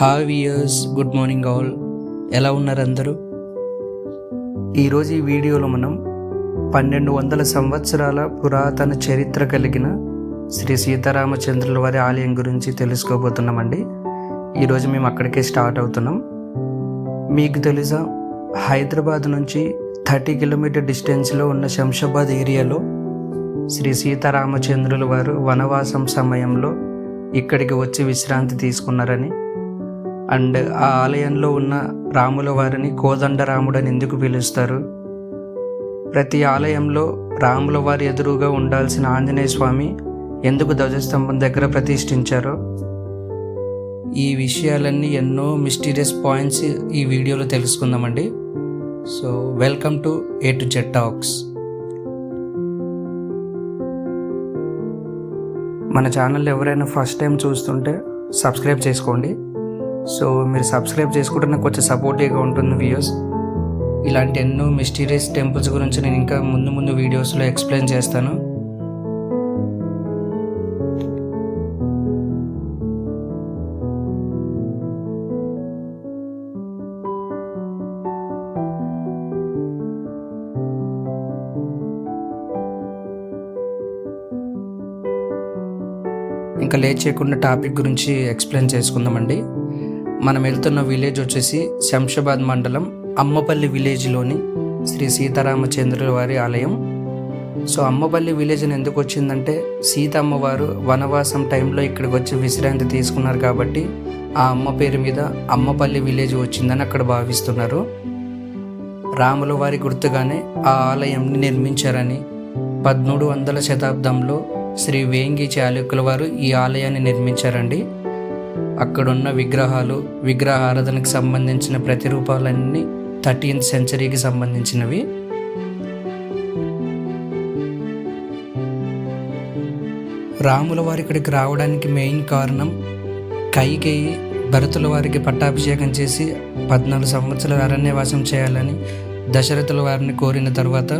Hi years good morning all ఎలా ఉన్నారు అందరూ? ఈరోజు ఈ వీడియోలో మనం పన్నెండు వందల సంవత్సరాల పురాతన చరిత్ర కలిగిన శ్రీ సీతారామచంద్రుల వారి ఆలయం గురించి తెలుసుకోబోతున్నామండి. ఈరోజు మేము అక్కడికే స్టార్ట్ అవుతున్నాం. మీకు తెలుసా హైదరాబాద్ నుంచి థర్టీ కిలోమీటర్ డిస్టెన్స్లో ఉన్న శంషాబాద్ ఏరియాలో శ్రీ సీతారామచంద్రుల వారు వనవాసం సమయంలో ఇక్కడికి వచ్చి విశ్రాంతి తీసుకున్నారని అండ్ ఆ ఆలయంలో ఉన్న రాముల వారిని కోదండరాముడు అని ఎందుకు పిలుస్తారు? ప్రతి ఆలయంలో రాముల వారి ఎదురుగా ఉండాల్సిన ఆంజనేయ స్వామి ఎందుకు ధ్వజస్తంభం దగ్గర ప్రతిష్ఠించారో? ఈ విషయాలన్నీ ఎన్నో మిస్టీరియస్ పాయింట్స్ ఈ వీడియోలో తెలుసుకుందామండి. So welcome to A to Z talks. మన ఛానల్ ఎవరైనా ఫస్ట్ టైం చూస్తుంటే సబ్స్క్రైబ్ చేసుకోండి. సో మీరు సబ్స్క్రైబ్ చేసుకుంటే నాకు కొంచెం సపోర్టివ్గా ఉంటుంది వ్యూస్ ఇలాంటి ఎన్నో మిస్టీరియస్ టెంపుల్స్ గురించి నేను ఇంకా ముందు ముందు వీడియోస్లో ఎక్స్ప్లెయిన్ చేస్తాను. ఇంకా లేట్ చేయకుండా టాపిక్ గురించి ఎక్స్ప్లెయిన్ చేసుకుందామండి. మనం వెళ్తున్న విలేజ్ వచ్చేసి శంషాబాద్ మండలం అమ్మపల్లి విలేజ్లోని శ్రీ సీతారామచంద్రుల వారి ఆలయం. సో అమ్మపల్లి విలేజ్ అని ఎందుకు వచ్చిందంటే సీత అమ్మవారు వనవాసం టైంలో ఇక్కడికి వచ్చి విశ్రాంతి తీసుకున్నారు కాబట్టి ఆ అమ్మ పేరు మీద అమ్మపల్లి విలేజ్ వచ్చిందని అక్కడ భావిస్తున్నారు. రాముల వారి గుర్తుగానే ఆ ఆలయంని నిర్మించారని పద్మూడు వందల శతాబ్దంలో శ్రీ వేంగి చాళుక్యుల వారు ఈ ఆలయాన్ని నిర్మించారండి. అక్కడున్న విగ్రహాలు విగ్రహారాధనకు సంబంధించిన ప్రతిరూపాలన్నీ థర్టీన్త్ సెంచరీకి సంబంధించినవి. రాముల వారి ఇక్కడికి రావడానికి మెయిన్ కారణం కైకేయి భరతుల వారికి పట్టాభిషేకం చేసి పద్నాలుగు సంవత్సరాల అరణ్యవాసం చేయాలని దశరథుల వారిని కోరిన తర్వాత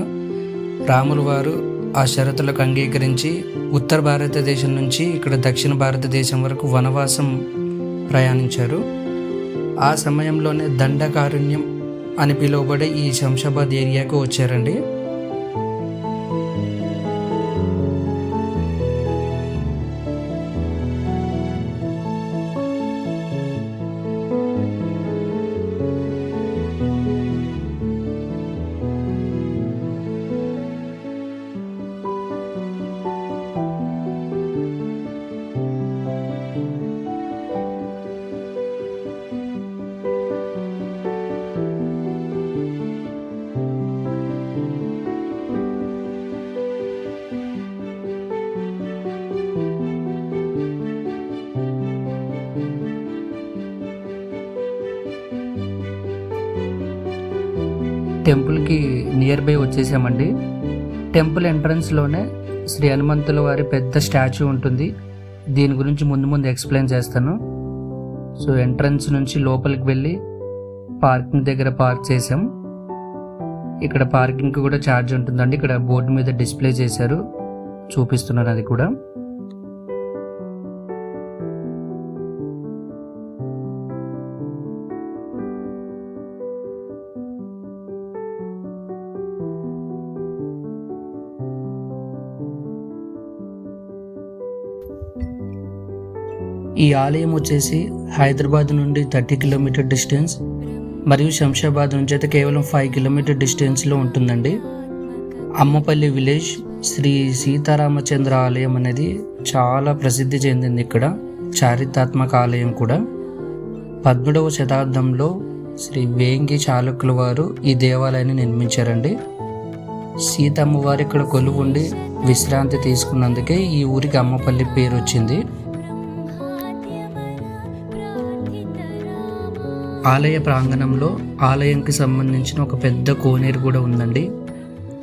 రాముల వారు ఆ షరతులకు అంగీకరించి ఉత్తర భారతదేశం నుంచి ఇక్కడ దక్షిణ భారతదేశం వరకు వనవాసం ప్రయాణించారు. ఆ సమయంలోనే దండకారుణ్యం అని పిలువబడే ఈ శంషాబాద్ ఏరియాకు వచ్చారండి. టెంపుల్కి నియర్ బై వచ్చేసామండి. టెంపుల్ ఎంట్రన్స్లోనే శ్రీ హనుమంతుల వారి పెద్ద స్టాచ్యూ ఉంటుంది. దీని గురించి ముందు ముందు ఎక్స్ప్లెయిన్ చేస్తాను. సో ఎంట్రన్స్ నుంచి లోపలికి వెళ్ళి పార్కింగ్ దగ్గర పార్క్ చేసాం. ఇక్కడ పార్కింగ్కి కూడా ఛార్జ్ ఉంటుందండి. ఇక్కడ బోర్డు మీద డిస్ప్లే చేశారు. చూపిస్తున్నారు అది కూడా. ఈ ఆలయం వచ్చేసి హైదరాబాద్ నుండి థర్టీ కిలోమీటర్ డిస్టెన్స్ మరియు శంషాబాద్ నుంచి అయితే కేవలం ఫైవ్ కిలోమీటర్ డిస్టెన్స్లో ఉంటుందండి. అమ్మపల్లి విలేజ్ శ్రీ సీతారామచంద్ర ఆలయం అనేది చాలా ప్రసిద్ధి చెందింది ఇక్కడ. చారిత్రాత్మక ఆలయం కూడా. పద్మూడవ శతాబ్దంలో శ్రీ వేంగి చాళుక్యుల వారు ఈ దేవాలయాన్ని నిర్మించారండి. సీతమ్మ వారు ఇక్కడ కొలువుండి విశ్రాంతి తీసుకున్నందుకే ఈ ఊరికి అమ్మపల్లి పేరు వచ్చింది ఆలయ ప్రాంగణంలో ఆలయంకి సంబంధించిన ఒక పెద్ద కోనేరు కూడా ఉందండి.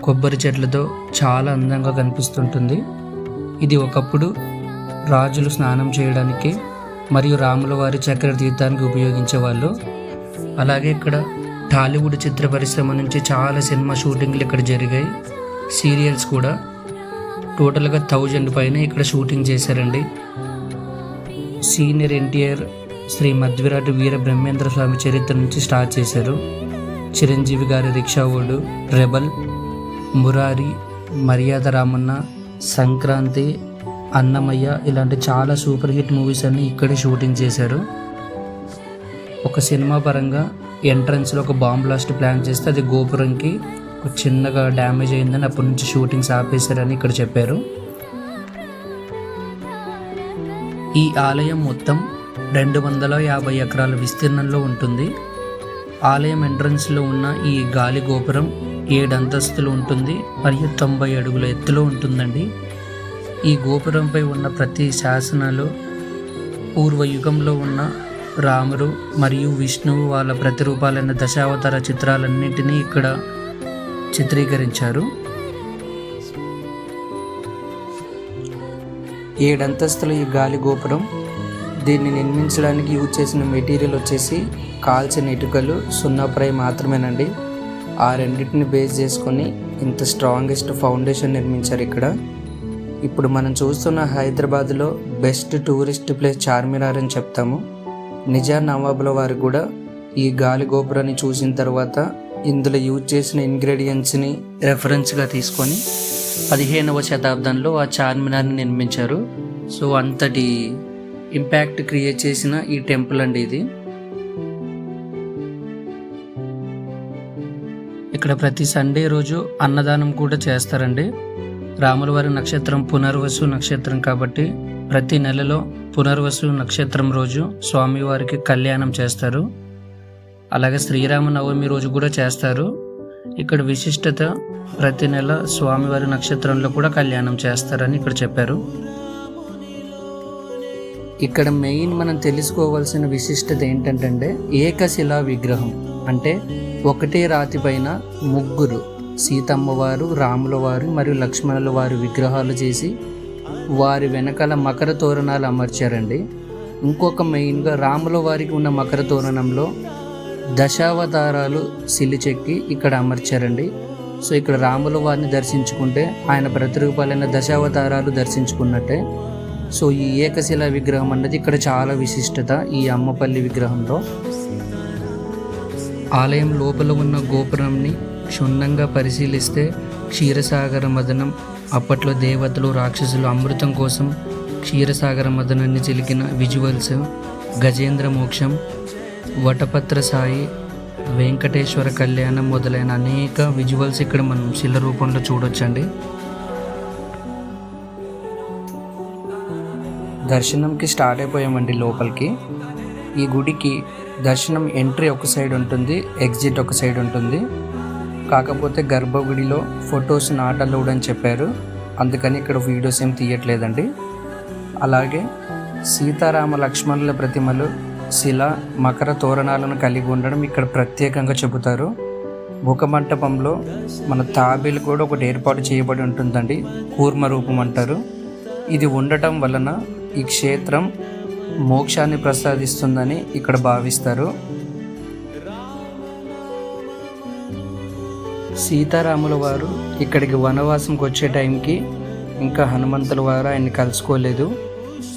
కొబ్బరి చెట్లతో చాలా అందంగా కనిపిస్తుంటుంది. ఇది ఒకప్పుడు రాజులు స్నానం చేయడానికి మరియు రాముల వారి చక్ర తీర్థానికి ఉపయోగించేవాళ్ళు. అలాగే ఇక్కడ టాలీవుడ్ చిత్ర పరిశ్రమ నుంచి చాలా సినిమా షూటింగ్లు ఇక్కడ జరిగాయి. సీరియల్స్ కూడా. టోటల్గా థౌజండ్ పైన ఇక్కడ షూటింగ్ చేశారండి. సీనియర్ ఎన్టీఆర్ శ్రీ మధ్విరాట్ వీర బ్రహ్మేంద్ర స్వామి చరిత్ర నుంచి స్టార్ట్ చేశారు. చిరంజీవి గారి రిక్షా ఓడు రెబల్ మురారి మర్యాద రామన్న సంక్రాంతి అన్నమయ్య ఇలాంటి చాలా సూపర్ హిట్ మూవీస్ అన్ని ఇక్కడే షూటింగ్ చేశారు. ఒక సినిమా పరంగా ఎంట్రన్స్లో ఒక బాంబ్ బ్లాస్ట్ ప్లాన్ చేస్తే అది గోపురంకి చిన్నగా డ్యామేజ్ అయిందని అప్పటి నుంచి షూటింగ్స్ ఆపేశారని ఇక్కడ చెప్పారు. ఈ ఆలయం మొత్తం రెండు వందల యాభై ఎకరాల విస్తీర్ణంలో ఉంటుంది. ఆలయం ఎంట్రన్స్లో ఉన్న ఈ గాలి గోపురం ఏడు అంతస్తులు ఉంటుంది మరియు తొంభై అడుగుల ఎత్తులో ఉంటుందండి. ఈ గోపురంపై ఉన్న ప్రతి శాసనాలు పూర్వయుగంలో ఉన్న రాముడు మరియు విష్ణువు వాళ్ళ ప్రతిరూపాలైన దశావతార చిత్రాలన్నింటినీ ఇక్కడ చిత్రీకరించారు. ఏడంతస్తుల ఈ గాలి గోపురం దీన్ని నిర్మించడానికి యూజ్ చేసిన మెటీరియల్ వచ్చేసి కాల్చిన ఇటుకలు ప్రై మాత్రమేనండి. ఆ రెండింటిని బేస్ చేసుకొని ఇంత స్ట్రాంగెస్ట్ ఫౌండేషన్ నిర్మించారు ఇక్కడ. ఇప్పుడు మనం చూస్తున్న హైదరాబాద్లో బెస్ట్ టూరిస్ట్ ప్లేస్ చార్మినార్ అని చెప్తాము. నిజాం నవాబుల వారు కూడా ఈ గాలి గోపురాన్ని చూసిన తర్వాత ఇందులో యూజ్ చేసిన ఇంగ్రీడియంట్స్ని రెఫరెన్స్గా తీసుకొని పదిహేనవ శతాబ్దంలో ఆ చార్మినార్ని నిర్మించారు. సో అంతటి ఇంపాక్ట్ క్రియేట్ చేసిన ఈ టెంపుల్ అండి ఇది. ఇక్కడ ప్రతి సండే రోజు అన్నదానం కూడా చేస్తారండి. రాములవారి నక్షత్రం పునర్వసు నక్షత్రం కాబట్టి ప్రతి నెలలో పునర్వసు నక్షత్రం రోజు స్వామివారికి కళ్యాణం చేస్తారు. అలాగే శ్రీరామ నవమి రోజు కూడా చేస్తారు. ఇక్కడ విశిష్టత ప్రతి నెల స్వామివారి నక్షత్రంలో కూడా కళ్యాణం చేస్తారని ఇక్కడ చెప్పారు. ఇక్కడ మెయిన్ మనం తెలుసుకోవాల్సిన విశిష్టత ఏంటంటే ఏకశిలా విగ్రహం. అంటే ఒకటే రాతి పైన ముగ్గురు సీతమ్మ వారు రాముల వారు మరియు లక్ష్మణుల వారి విగ్రహాలు చేసి వారి వెనకాల మకర తోరణాలు అమర్చారండి. ఇంకొక మెయిన్గా రాముల వారికి ఉన్న మకర తోరణంలో దశావతారాలు సిలిచెక్కి ఇక్కడ అమర్చారండి. సో ఇక్కడ రాముల వారిని దర్శించుకుంటే ఆయన ప్రతిరూపాలైన దశావతారాలు దర్శించుకున్నట్టే సో ఈ ఏకశిల విగ్రహం అన్నది ఇక్కడ చాలా విశిష్టత ఈ అమ్మపల్లి విగ్రహంలో. ఆలయం లోపల ఉన్న గోపురంని క్షుణ్ణంగా పరిశీలిస్తే క్షీరసాగర మదనం అప్పట్లో దేవతలు రాక్షసులు అమృతం కోసం క్షీరసాగర మదనాన్ని చిలికిన విజువల్స్ గజేంద్ర మోక్షం వటపత్ర సాయి వెంకటేశ్వర కళ్యాణం మొదలైన అనేక విజువల్స్ ఇక్కడ మనం శిల రూపంలో చూడొచ్చండి. దర్శనంకి స్టార్ట్ అయిపోయామండి లోపలికి. ఈ గుడికి దర్శనం ఎంట్రీ ఒక సైడ్ ఉంటుంది ఎగ్జిట్ ఒక సైడ్ ఉంటుంది. కాకపోతే గర్భగుడిలో ఫొటోస్ నాట్ అలౌడ్ అని చెప్పారు. అందుకని ఇక్కడ వీడియోస్ ఏం తీయట్లేదండి. అలాగే సీతారామ లక్ష్మణుల ప్రతిమలు శిల మకర తోరణాలను కలిగి ఉండడం ఇక్కడ ప్రత్యేకంగా చెబుతారు. ముఖమంటపంలో మన తాబేలు కూడా ఒకటి ఏర్పాటు చేయబడి ఉంటుందండి. కూర్మ రూపం అంటారు. ఇది ఉండటం వలన ఈ క్షేత్రం మోక్షాన్ని ప్రసాదిస్తుందని ఇక్కడ భావిస్తారు. సీతారాముల వారు ఇక్కడికి వనవాసంకి వచ్చే టైంకి ఇంకా హనుమంతుల వారు ఆయన్ని కలుసుకోలేదు.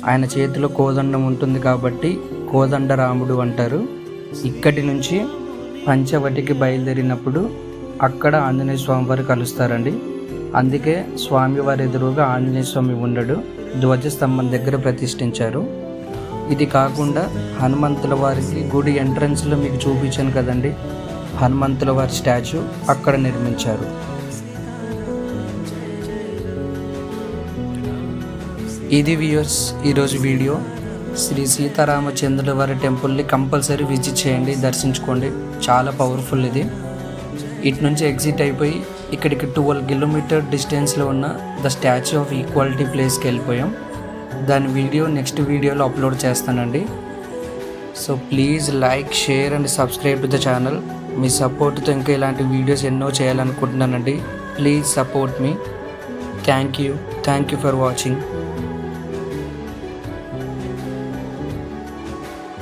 ఆయన చేతిలో కోదండం ఉంటుంది కాబట్టి కోదండరాముడు అంటారు. ఇక్కడి నుంచి పంచవటికి బయలుదేరినప్పుడు అక్కడ ఆంజనేయ స్వామి వారు కలుస్తారండి. అందుకే స్వామివారి ఎదురుగా ఆంజనేయ స్వామి ఉండడు. ధ్వజస్తంభం దగ్గర ప్రతిష్ఠించారు. ఇది కాకుండా హనుమంతుల వారికి గుడి ఎంట్రన్స్లో మీకు చూపించాను కదండి. హనుమంతుల వారి స్టాచ్యూ అక్కడ నిర్మించారు. ఇది వ్యూయర్స్ ఈరోజు వీడియో. శ్రీ సీతారామచంద్రుల వారి టెంపుల్ని కంపల్సరీ విజిట్ చేయండి దర్శించుకోండి. చాలా పవర్ఫుల్ ఇది. ఇటు నుంచి ఎగ్జిట్ అయిపోయి ఇక్కడికి ట్వెల్వ్ కిలోమీటర్ డిస్టెన్స్లో ఉన్న ద స్టాచ్యూ ఆఫ్ ఈక్వాలిటీ ప్లేస్కి వెళ్ళిపోయాం. దాని వీడియో నెక్స్ట్ వీడియోలో అప్లోడ్ చేస్తానండి. So please like share and subscribe to the channel మీ సపోర్ట్తో ఇంకా ఇలాంటి వీడియోస్ ఎన్నో చేయాలనుకుంటున్నానండి. Please support me thank you thank you for watching